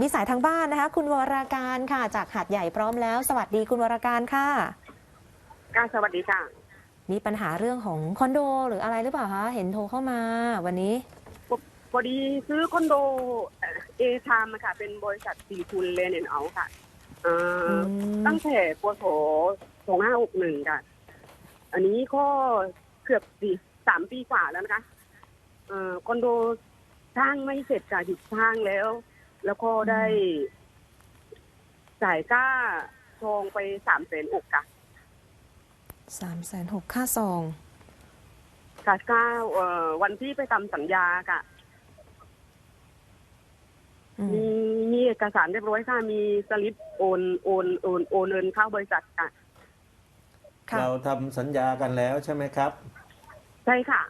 มีสายทางบ้านนะคะ คุณวราการค่ะ จากหาดใหญ่พร้อมแล้ว สวัสดีคุณวราการค่ะ ค่ะสวัสดีค่ะ มีปัญหาเรื่องของคอนโด หรืออะไรหรือเปล่าคะเห็นโทรเข้ามาวันนี้พอดีซื้อคอนโดเอทามค่ะ เป็นบริษัทสีทุนเลนเอ็นเอาค่ะเอ่ออม ตั้งแต่ปศสองห้าหกหนึ่งค่ะ อันนี้ก็เกือบสี่สามปีกว่าแล้วนะคะเอ่อคอนโดสร้างไม่เสร็จค่ะหยุดสร้างแล้ว แล้วก็ได้จ่ายค่าทองไปสามแสนอกค่ะสามแสนหกค่าซอง ค่าค่าเอ่อวันที่ไปทำสัญญาค่ะ อืมมีมีเอกสารเรียบร้อยค่ะ มีสลิปโอนโอนโอนโอนเงินเข้าบริษัทค่ะ ค่ะ เราทำสัญญากันแล้วใช่ไหมครับ ใช่ค่ะ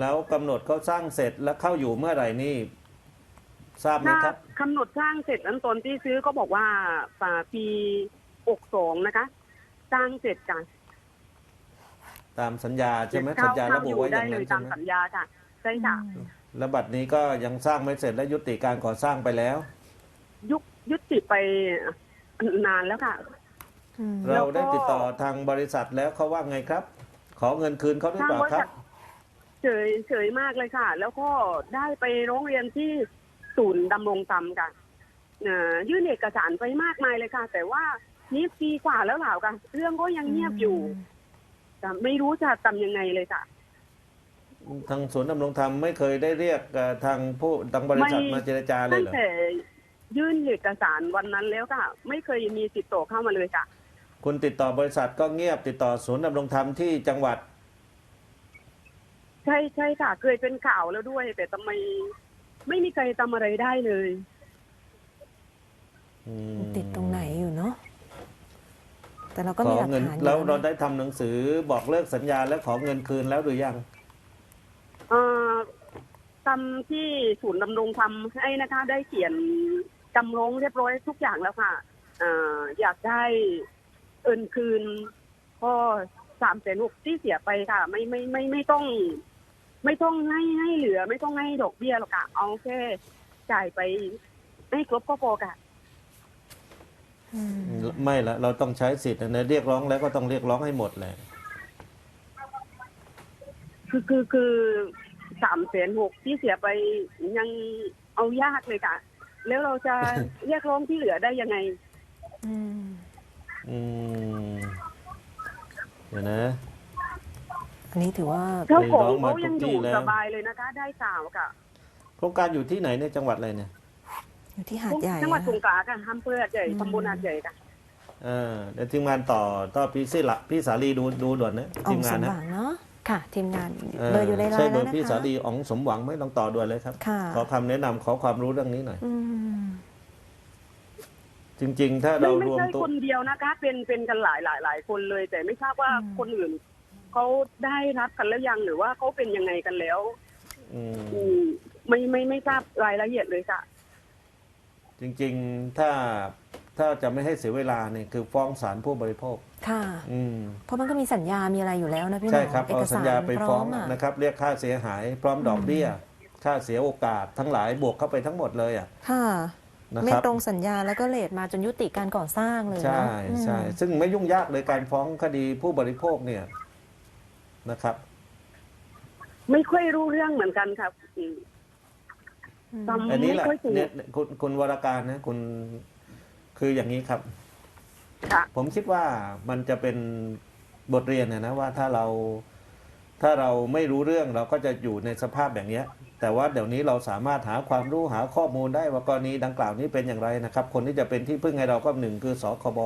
แล้วกำหนดเขาสร้างเสร็จแล้วเข้าอยู่เมื่อไหร่นี่ ทราบไหมถ้าครับ กำหนดสร้างเสร็จนั้นตอนที่ซื้อก็บอกว่าป่าปีอกสองนะคะ สร้างเสร็จกันตามสัญญาใช่ไหมเข้าสัญญาเข้าระบุอยู่ไว้อได้ย่างเลนั้ยนตาใช่มไหมสัญญาค่ะใช่ค่ะ แล้วบัดนี้ก็ยังสร้างไม่เสร็จและยุติการก่อสร้างไปแล้ว ยุคยุติไปนานแล้วค่ะ อืม แล้วเราก็ ได้ติดต่อทางบริษัทแล้วเขาว่าไงครับ ขอเงินคืนเขาหรือทางเปล่าบริครัษับทเฉยเฉยมากเลยค่ะ แล้วก็ได้ไปร้องเรียนที่ ศูนย์ดำรงธรรมค่ะเอ่อยื่นเอกสารไปมากมายเลยค่ะ แต่ว่านี่ปีกว่าแล้วเหล่าค่ะเรื่องก็ยังเงียบอยู่แต่ไม่รู้จะทำยังไงเลยค่ะ ทางศูนย์ดำรงธรรมไม่เคยได้เรียกเอ่อทางผู้ทางบริษัทไม่มาเจรจาเลตั้ยงเหรอแต่ยื่นเอกสารวันนั้นแล้วค่ะ ไม่เคยมีติดต่อเข้ามาเลยค่ะ คุณติดต่อบริษัทก็เงียบติดต่อศูนย์ดำรงธรรมที่จังหวัด ใช่ใช่ค่ะ เคยเป็นข่าวแล้วด้วย แต่ทำไม ไม่มีใครทำอะไรได้เลย อืมติดตรงไหนอยู่เนาะแต่เราก็ขมีอหลักเงินฐานอยู่แล้วนะเราได้ทำหนังสือบอกเลิกสัญญาและขอเงินคืนแล้วหรือยังเอ่อทำที่ศูนย์ดำรงธรรมให้นะคะ ได้เขียนจำลองเรียบร้อยทุกอย่างแล้วค่ะเอ่ออยากได้เอินคืนก็สามแสนหกที่เสียไปค่ะ ไม่ไม่ไม่ไม่ต้อง ไม่ต้องให้ให้เหลือ ไม่ต้องให้ดอกเบี้ยหรอกค่ะเอาแค่จ่ายไปให้ครบก็พอค่ะอืมไม่ละเราต้องใช้สิทธิ์นะเรียกร้องแล้วก็ต้องเรียกร้องให้หมดเลยคือคือคือสามแสนหกที่เสียไปยังเอายากเลยค่ะ แล้วเราจะ เรียกร้องที่เหลือได้ยังไง อืม อืมเดี๋ยวนะ อันนี้ถือว่าเจ้าของร้องมาเขายังทุกที่อยู่แล้วสบายเลยนะคะ ได้ข่าวค่ะโครงการอยู่ที่ไหนในจังหวัดอะไรเนี่ยอยู่ที่หาดใหญ่จังหวัดอะสงขลาค่ะอำเภอหาดใหญ่อืมตำบลหาดใหญ่ค่ะเออเดี๋ยวทีมงานต่อต่อพี่สิละพี่สาลีดูดูด่วนนะอ๋อทีงมสงานมนะหวังเนาะค่ะ ทีมงานเอเบอร์อยู่ในไลใช่น์เบแล้อวร์นะพี่สาคะลีอ๋องสมหวังไหม่ลองต่อด่วนเลยครับค่ะขอคำแนะนำขอความรู้เรื่องนี้หน่อยอืมจริง ๆ ถ้าไม่เราไม่รวมใช่ตัวคนเดียวนะคะ เป็นเป็นกันหลายหลายหลายคนเลย แต่ไม่ทราบว่าคนอื่น เขาได้รับกันแล้วยังหรือว่าเขาเป็นยังไงกันแล้ว อืมอืมไม่ไม่ไม่ทราบรายละเอียดเลยค่ะ จริงๆถ้าถ้าจะไม่ให้เสียเวลาเนี่ยคือฟ้องศาลผู้บริโภค ค่ะ อืม เพราะมันก็มีสัญญา มีอะไรอยู่แล้วนะพี่หมใช่อครับ เอเอากสัสาญรญาไปพร้ฟ้อองมอะนะครับ เรียกค่าเสียหาย พร้อมดอกเบี้ย ค่าเสียโอกาสทั้งหลายบวกเข้าไปทั้งหมดเลยอะค่ะ นะไม่ครับตรงสัญญาแล้วก็เลทมาจนยุติการก่อสร้างเลยใช่เนาะใช่อืมซึ่งไม่ยุ่งยากเลยการฟ้องคดีผู้บริโภคเนี่ย นะครับ ไม่ค่อยรู้เรื่องเหมือนกันครับอืมอืมจำอันนี้แหละไม่ค่อยถูก เนี่ยคุณคุณวรการนะคุณคืออย่างนี้ครับ ค่ะ ผมคิดว่ามันจะเป็นบทเรียนนะนะว่าถ้าเราถ้าเราไม่รู้เรื่องเราก็จะอยู่ในสภาพแบบเนี้ย แต่ว่าเดี๋ยวนี้เราสามารถหาความรู้หาข้อมูลได้ว่ากรณีดังกล่าวนี้เป็นอย่างไรนะครับ คนที่จะเป็นที่พึ่งให้เราก็หนึ่งคือสคบ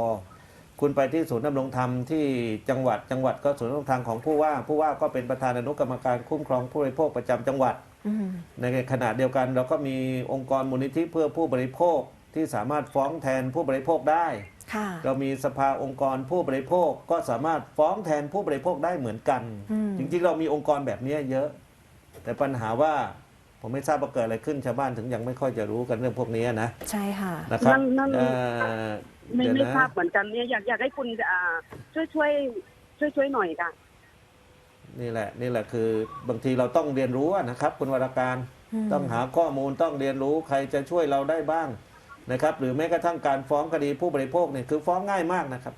คุณไปที่ศูนย์ดำรงธรรมที่จังหวัดจังหวัดก็ศูนย์ดำรงธรรมของผู้ว่า ผู้ว่าก็เป็นประธานอนุกรรมการคุ้มครองผู้บริโภคประจำจังหวัดอืมในขณะเดียวกันเราก็มีองค์กรมูลนิธิเพื่อผู้บริโภคที่สามารถฟ้องแทนผู้บริโภคได้ค่ะเรามีสภาองค์กรผู้บริโภคก็สามารถฟ้องแทนผู้บริโภคได้เหมือนกันอืมจริงๆ เรามีองค์กรแบบนี้เยอะ แต่ปัญหาว่าผมไม่ทราบว่าเกิดอะไรขึ้นชาวบ้านถึงยังไม่ค่อยจะรู้กันเรื่องพวกนี้นะ ใช่ค่ะนะครับนั่นนั่นเอ่อ ไม่เดี๋ยวไม่นะทราบเหมือนกันเนี่ยอยากอยากให้คุณอ่าช่วยช่วยช่วยช่วยหน่อยค่ะ นี่แหละนี่แหละคือบางทีเราต้องเรียนรู้อะนะครับ คุณวรการอืมต้องหาข้อมูลต้องเรียนรู้ใครจะช่วยเราได้บ้างนะครับ หรือแม้กระทั่งการฟ้องคดีผู้บริโภคเนี่ยคือฟ้องง่ายมากนะครับ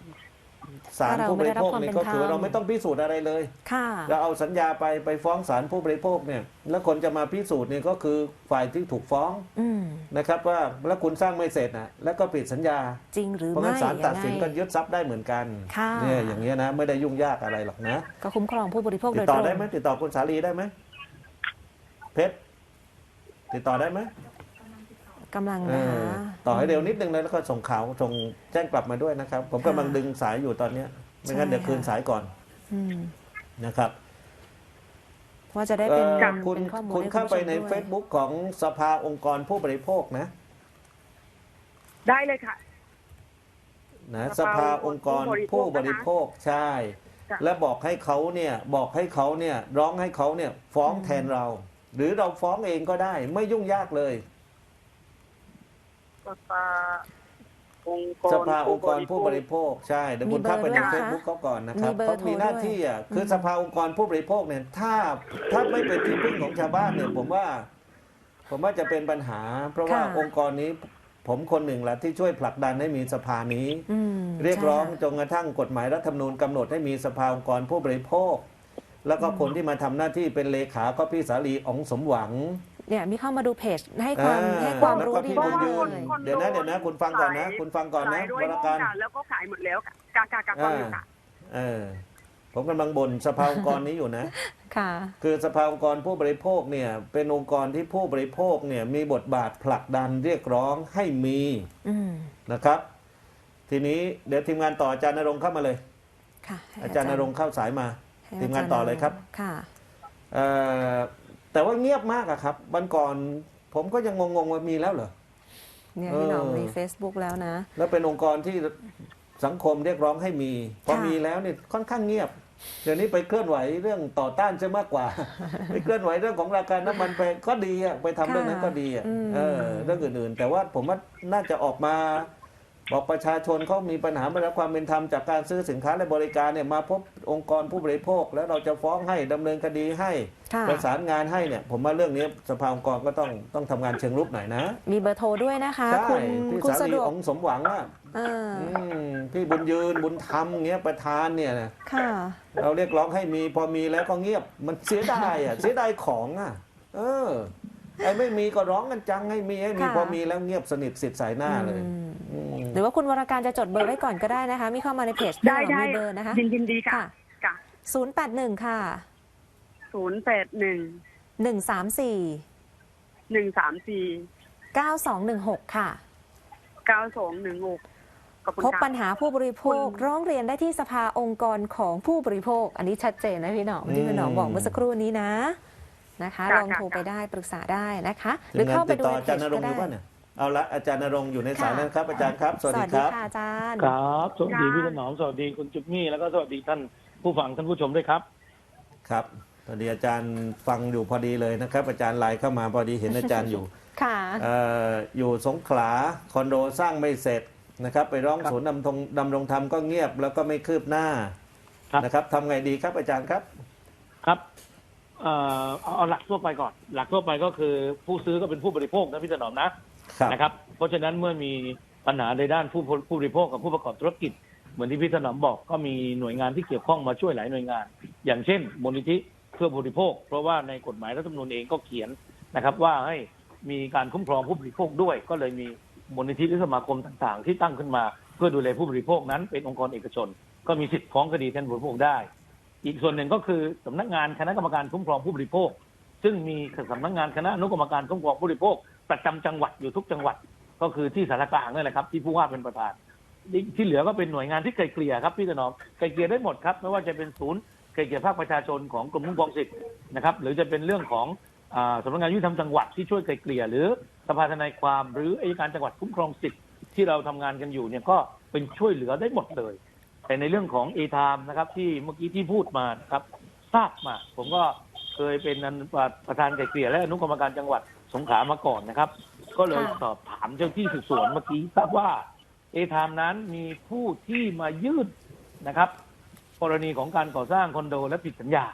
ศาลถ้าเราผู้บริโภคไม่เนี่ยได้รับก็คือความเป็นธรรมเราไม่ต้องพิสูจน์อะไรเลยค่ะเราเอาสัญญาไปไปฟ้องศาลผู้บริโภคเนี่ย แล้วคนจะมาพิสูจน์เนี่ยก็คือฝ่ายที่ถูกฟ้องอืมนะครับว่าแล้วคุณสร้างไม่เสร็จนะแล้วก็ปิดสัญญาจริงหรือเพราะไม่งั้นศาลตัดสินยังไงก็ยึดทรัพย์ได้เหมือนกันค่ะเนี่ยอย่างเงี้ยนะไม่ได้ยุ่งยากอะไรหรอกนะ ก็คุ้มครองผู้บริโภคติโดดยต่ตอรงได้ไหมติดต่อคุณสาลีได้ไหมเพชรติดต่อได้ไหม กำลังเอนะอคะ ต่อให้เร็วนิดนึงนะแล้วก็ส่งข่าวส่งแจ้งกลับมาด้วยนะครับ ผมกำลังดึงสายอยู่ตอนเนี้ยไม่งั้นเดี๋ยวคืนสายก่อนอืมนะครับว่าจะได้เอ่เป็นอคุณเป็นข้อมูลคุณให้เข้าไปณผู้ชมในด้วย Facebook ของสภาองค์กรผู้บริโภคนะได้เลยค่ะ นะสสภาภาองค์กรผู้ผู้บบริริโภโภคคใช่ ค่ะ และบอกให้เขาเนี่ยบอกให้เขาเนี่ยร้องให้เขาเนี่ยฟ้องแทนเรา หรือเราฟ้องเองก็ได้ไม่ยุ่งยากเลย สภาองค์กรสภาองค์กรผู้บริโภคใช่เดี๋ยวคุณเข้าไปในมีเบอร์ด้วยนะคะเฟซบุ๊กเขาก่อนนะครับมีเบอร์เขามีหน้าโทรด้วยที่อะคืออมสภาองค์กรผู้บริโภคเนี่ยถ้าถ้าไม่เป็นที่พึ่งของชาวบ้านเนี่ยผมว่า ผมว่าจะเป็นปัญหา เพราะว่าค่ะองค์กรนี้ผมคนหนึ่งแหละที่ช่วยผลักดันให้มีสภานี้อืมเรียกร้องใช่ค่ะจนกระทั่งกฎหมายรัฐธรรมนูญกำหนดให้มีสภาองค์กรผู้บริโภค แล้วก็คนที่มาทำหน้าที่เป็นเลขาก็พี่สาลีอ๋องสมหวัง เนี่ยมีเข้ามาดูเพจให้ความอ่าให้ความแล้วรู้ก็ดีพี่มาบุกญยืนเลยคอนโดเดี๋ยวนะเดี๋ยวนะ คุณฟังก่อนนะขายคุณฟังก่อนนะขายด้วยวรการ ค่ะแล้วก็ขายหมดแล้วค่ะกากากาฟังอยู่ค่ะ เออผมกำลังบ่นสภาองค์กรนี้อยู่นะ ค่ะคือสภาองค์กรผู้บริโภคเนี่ยเป็นองค์กรที่ผู้บริโภคเนี่ยมีบทบาทผลักดันเรียกร้องให้มีอืมนะครับ ทีนี้เดี๋ยวทีมงานต่ออาจารย์นรงค์เข้ามาเลย ค่ะให้อาจารย์นรงค์เข้าสายมา ให้ทีมงานต่อเลยครับ ค่ะ เอ่อ แต่ว่าเงียบมากอะครับวันก่อนผมก็ยังงงๆว่ามีแล้วเหรอ เนี่ยพี่หน้องเออ มี Facebook แล้วนะ แล้วเป็นองค์กรที่สังคมเรียกร้องให้มี พอค่ะ มีแล้วเนี่ยค่อนข้างเงียบ เดี๋ยวนี้ไปเคลื่อนไหวเรื่องต่อต้านจะมากกว่า ไปเคลื่อนไหวเรื่องของราคาน้ำมันไปก็ดีอะไปทำเรื่องนั้นก็ดีอะเออเรื่องอื่นๆ แต่ว่าผมว่าน่าจะออกมา บอกประชาชนเขามีปัญหาไม่ได้รับความเป็นธรรมจากการซื้อสินค้าและบริการเนี่ยมาพบองค์กรผู้บริโภค แล้วเราจะฟ้องให้ดำเนินคดีให้ค่ะ ประสานงานให้เนี่ย ผมว่าเรื่องนี้สภาองค์กรก็ต้องต้องทำงานเชิงรุกหน่อยนะมีเบอร์โทรด้วยนะคะ ใช่คุณพี่คุณสาสะลีดวกของสมหวังอะเออออืมพี่บุญยืนบุญธรรมเงี้ยประธานเนี่ยนะค่ะ เราเรียกร้องให้มีพอมีแล้วก็เงียบมันเสียดายอะ เสียดายของอะ เออไอ้ไม่มีก็ร้องกันจังให้มีให้มีค่ะ พอมีแล้วเงียบสนิทสิทธิ์ใส่หน้าเลย อืมอืม หรือว่าคุณวรการจะจดเบอร์ไว้ก่อนก็ได้นะคะ มีเข้ามาในเพจได้พี่หน้ได้องมีเบอร์นะคะยินยินดีค่ะค่ะค่ะศูนย์แปดหนึ่งค่ะศูนย์แปดหนึ่งหนึ่งสามสี่หนึ่งสามสี่เก้าสองหนึ่งหกค่ะเก้าสองหนึ่งหกขอบคุณพบค่ะปัญหาผู้บริโภคคุณร้องเรียนได้ที่สภาองค์กรของผู้บริโภค อันนี้ชัดเจนนะพี่หนอมที่พี่หนอมบอกเมื่อสักครู่นี้นะนะคะค่ะลองโทรค่ะไปได้ปรึกษาได้นะคะหทีรืมองานเข้าไปติดดูต่อในอาเพจารย์จนรงก็ค์อยู่ได้ป่ะ เนี่ยเอาละอาจารย์นรงค์อยู่ในสายค่ะนะครับ อาจารย์ครับ สวัสสดีวัสคดีรับค่ะอาจารย์ครับ สวัสดีค่ะพี่ถนอมสวัสดีคุณจุ๊บมี่แล้วก็สวัสดีท่านผู้ฟังท่านผู้ชมด้วยครับ ครับพอดีอาจารย์ฟังอยู่พอดีเลยนะครับ อาจารย์ไลน์เข้ามาพอดีเห็นอาจารย์อยู่ ค่ะเอ่ออยู่สงขลาคอนโดสร้างไม่เสร็จนะครับ ไปร้องครับศูนย์ดำรงดำรงธรรมก็เงียบแล้วก็ไม่คืบหน้าครับ นะครับทำไงดีครับอาจารย์ครับ ครับเอ่อเอาเอาหลักทั่วไปก่อน หลักทั่วไปก็คือผู้ซื้อก็เป็นผู้บริโภคนะพี่ถนอมนะ ครับนะครับ เพราะฉะนั้นเมื่อมีปัญหาในด้านผู้ผู้บริโภคกับผู้ประกอบธุรกิจ เหมือนที่พี่ถนอมบอกก็มีหน่วยงานที่เกี่ยวข้องมาช่วยหลายหน่วยงาน อย่างเช่นมูลนิธิเพื่อบริโภค เพราะว่าในกฎหมายรัฐธรรมนูญเองก็เขียนนะครับ ว่าให้มีการคุ้มครองผู้บริโภคด้วย ก็เลยมีมูลนิธิหรือสมาคมต่างๆ ที่ตั้งขึ้นมา เพื่อดูแลผู้บริโภคนั้นเป็นองค์กรเอกชน ก็มีสิทธิ์ฟ้องคดีแทนผู้บริโภคได้ อีกส่วนหนึ่งก็คือสำนักงานคณะกรรมการคุ้มครองผู้บริโภค ซึ่งมีสำนักงานคณะอนุกรรมการคุ้มครองผู้บริโภค ประจำจังหวัดอยู่ทุกจังหวัด ก็คือที่สารกลางนี่แหละครับ ที่ผู้ว่าเป็นประธานที่เหลือก็เป็นหน่วยงานที่ไกลเกลี่ยครับพี่ถนอมไกลเกลี่ยได้หมดครับไม่ว่าจะเป็นศูนย์ไกลเกลี่ยภาคประชาชนของกรมคุ้มครองสิทธิ์นะครับ หรือจะเป็นเรื่องของอสำนักงานยุติธรรมจังหวัดที่ช่วยไกลเกลี่ยหรือสภาทนายความหรืออัยการจังหวัดคุ้มครองสิทธิ์ที่เราทำงานกันอยู่เนี่ยก็เป็นช่วยเหลือได้หมดเลย แต่ในเรื่องของเอทามนะครับ ที่เมื่อกี้ที่พูดมาครับทราบมา ผมก็เคยเป็นประธานไก่เกลี่ยและอนุกรรมการจังหวัด สงขลามาก่อนนะครับ ก็เลยค่ะสอบถามเจ้าที่สืบสวนเมื่อกี้ทราบว่าเอทามนั้นมีผู้ที่มายื่นนะครับ กรณีของการก่อสร้างคอนโดและผิดสัญญา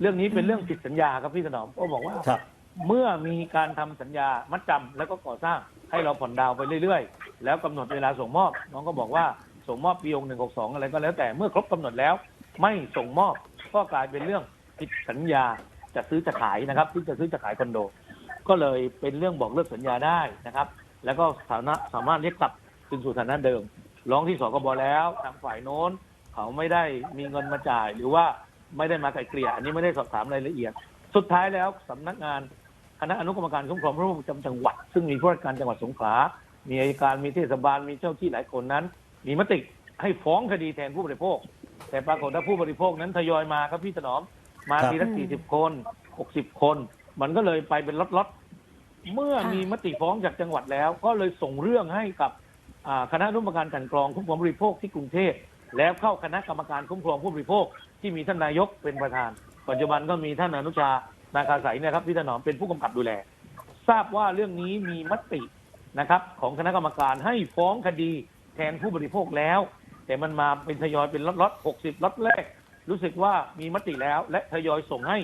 เรื่องนี้เป็นเรื่องผิดสัญญาครับพี่ถนอมก็บอกว่าครับ เมื่อมีการทำสัญญามัดจำแล้วก็ก่อสร้างให้เราผ่อนดาวน์ไปเรื่อยๆ แล้วกำหนดเวลาส่งมอบ น้องก็บอกว่าส่งมอบปีองหนึ่งหกสองอะไรก็แล้วแต่เมื่อครบกำหนดแล้ว ไม่ส่งมอบก็กลายเป็นเรื่องผิดสัญญาจะซื้อจะขายนะครับที่จะซื้อจะขายคอนโด ก็เลยเป็นเรื่องบอกเลิกสัญญาได้นะครับ แล้วก็สามารถสามารถเรียกกลับคืนสู่ฐานะเดิม ร้องที่สกบแล้วทางฝ่ายโน้น เขาไม่ได้มีเงินมาจ่าย หรือว่าไม่ได้มาไกลเกลี่ยอันนี้ไม่ได้สอบถามรายละเอียด สุดท้ายแล้วสำนักงานคณะอนุกรรมการคุ้มครองผู้บริโภคประจำจังหวัด ซึ่งมีผู้ว่าการจังหวัดสงขลา มีอัยการมีเทศบาลมีเจ้าที่หลายคนนั้น มีมติให้ฟ้องคดีแทนผู้บริโภค แต่ปรากฏว่าผู้บริโภคนั้นทยอยมาครับพี่ถนอมมาทีละสี่สิบคนหกสิบคน มันก็เลยไปเป็นล็อตๆเมื่อมีมติฟ้องจากจังหวัดแล้ว ก็เลยส่งเรื่องให้กับอ่าคณะอนุกรรมการกลันกรองคุ้มครองผู้บริโภคที่กรุงเทพแล้วเข้าคณะกรรมการคุ้มครองผู้บริโภคที่มีท่านนายกเป็นประธาน ปัจจุบันก็มีท่านอนุชา นาคาใสยนะครับพี่ถนอมเป็นผู้กำกับดูแล ทราบว่าเรื่องนี้มีมตินะครับ ของคณะกรรมการให้ฟ้องคดีแทนผู้บริโภคแล้ว แต่มันมาเป็นทยอยเป็นล็อตล็อตหกสิบล็อตแรก รู้สึกว่ามีมติแล้ว และทยอยส่งให้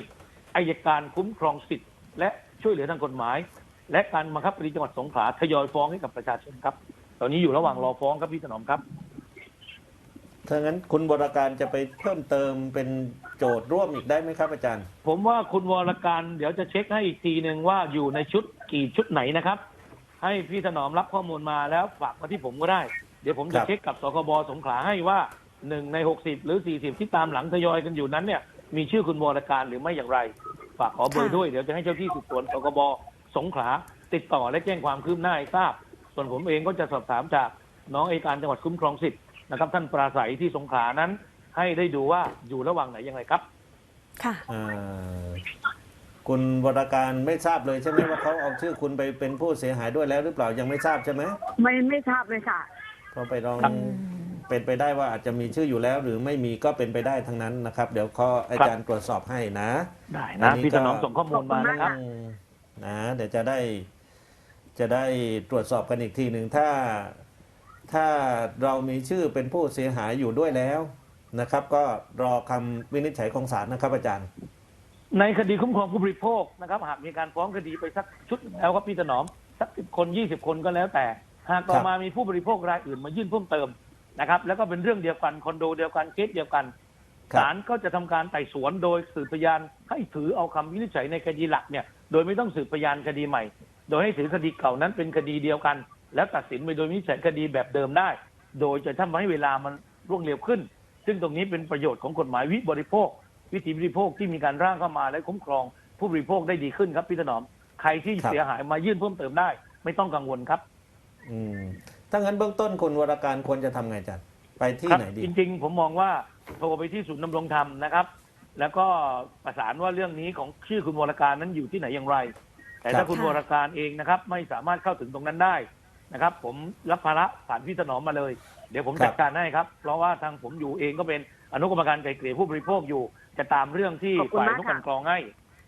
อายการคุ้มครองสิทธิ์และช่วยเหลือทางกฎหมาย และการบังคับคดีจังหวัดสงขลาทยอยฟ้องให้กับประชาชนครับ ตอนนี้อยู่ระหว่างรอฟ้องครับพี่ถนอมครับถ้างั้นคุณบรการจะไปเพิ่มเติมเป็นโจทย์ร่วมอีกได้ไหมครับอาจารย์ ผมว่าคุณวรการเดี๋ยวจะเช็คให้อีกทีหนึ่งว่าอยู่ในชุดกี่ชุดไหนนะครับ ให้พี่ถนอมรับข้อมูลมาแล้วฝากมาที่ผมก็ได้ เดี๋ยวผมคจะรับเช็คกับสคบสงขลาให้ว่าหนึ่งในหกสิบหรือสี่สิบที่ตามหลังทยอยกันอยู่นั้นเนี่ย มีชื่อคุณวรการหรือไม่อย่างไร ฝากขอเบอร์ค่ะด้วย เดี๋ยวจะให้เจ้าที่สืบสวนสคบสงขลาติดต่อและแจ้งความคืบหน้าให้ทราบ ส่วนผมเองก็จะสอบถามจากน้องเอกการจังหวัดคุ้มครองสิทธิ์นะครับท่านปราศัยที่สงขลานั้น ให้ได้ดูว่าอยู่ระหว่างไหนอย่างไรครับ ค่ะเอ่อคุณบรการไม่ทราบเลยใช่ไหมว่าเขาเอาชื่อคุณไปเป็นผู้เสียหายด้วยแล้วหรือเปล่ายังไม่ทราบใช่ไหมไม่ไม่ทราบเลยค่ะเพราะไปลองครับ เป็นไปได้ว่าอาจจะมีชื่ออยู่แล้ว หรือไม่มีก็เป็นไปได้ทั้งนั้นนะครับ เดี๋ยวขออาจารย์ตรวจสอบให้นะได้อันะนนี้พี่ก็ถนอมส่งข้อมูลมานะครับอืมนะเดี๋ยวจะได้จะได้ตรวจสอบกันอีกทีหนึ่งถ้าถ้าเรามีชื่อเป็นผู้เสียหายอยู่ด้วยแล้วนะครับ ก็รอคำวินิจฉัยของศาลนะครับ อาจารย์ ในคดีคุ้มครองผู้บริโภคนะครับ หากมีการฟ้องคดีไปสักชุดแล้วครับพี่ถนอมสักสิบคนยี่สิบคนก็แล้วแต่ หากต่อครับมามีผู้บริโภครายอื่นมายื่นเพิ่มเติม นะครับ แล้วก็เป็นเรื่องเดียวกันคอนโดเดียวกันเคสเดียวกันครับ ศาลก็จะทำการไต่สวนโดยสืบพยานให้ถือเอาคำวินิจฉัยในคดีหลักเนี่ย โดยไม่ต้องสืบพยานคดีใหม่ โดยให้ถือคดีเก่านั้นเป็นคดีเดียวกัน แล้วตัดสินไปโดยวินิจฉัยคดีแบบเดิมได้ โดยจะทำให้เวลามันรวดเร็วขึ้น ซึ่งตรงนี้เป็นประโยชน์ของกฎหมายวิบริโภค วิธีบริโภคที่มีการร่างเข้ามาและคุ้มครอง ผู้บริโภคได้ดีขึ้นครับพี่ถนอม ใครที่ครับ เสียหายมายื่นเพิ่มเติมได้ ไม่ต้องกังวลครับ อืม ถ้างั้นเบื้องต้นคุณวรการควรจะทำไงอาจารย์ไปที่ครับไหนดี จริง ๆ ผมมองว่าโทรไปที่ศูนย์ดำรงธรรมนะครับ แล้วก็ประสานว่าเรื่องนี้ของชื่อคุณวรการนั้นอยู่ที่ไหนอย่างไร แต่ครัถ้าบคุณวรการเองนะครับ ไม่สามารถเข้าถึงตรงนั้นได้นะครับ ผมรับภาระผ่านพี่ถนอมมาเลย เดี๋ยวผมจัดการให้ครับ เพราะว่าทางผมอยู่เองก็เป็นอนุกรรมการไกลเกลี่ยผู้บริโภคอยู่ จะตามเรื่องที่ขอบคุณฝ่ายมากนุกค่ะการกรองให้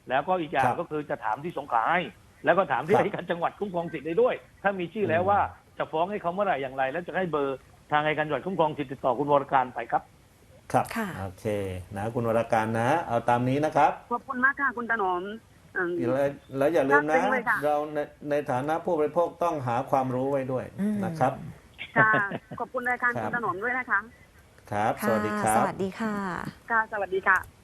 แล้วก็อีกอย่างก็คือจะถามที่สงขลาให้แล้วก็ถามที่ครับอัยการจังหวัดคุ้มครองสิทธิ์ได้ด้วย ถ้ามีชื่อแล้วว่า จะฟ้องให้เขาเมื่อไหร่อย่างไร แล้วจะให้เบอร์ทางอัยการจังหวัดคุ้มครองสิทธิ์ติดต่อคุณวรการไปครับ ครับ ค่ะ โอเค นะคุณวรการนะ เอาตามนี้นะครับขอบคุณมากค่ะคุณถนอมอืม แล้วแล้วอย่าลืมนะ ครับเลยค่ะ เราในในฐานะผู้บริโภคต้องหาความรู้ไว้ด้วยอืม นะครับ ค่ะ ขอบคุณรายการครับ คุณถนอมด้วยนะคะ ครับค่ะสวัสดีครัสบ วัสดีค่ะ ค่ะ สวัสดีค่ะ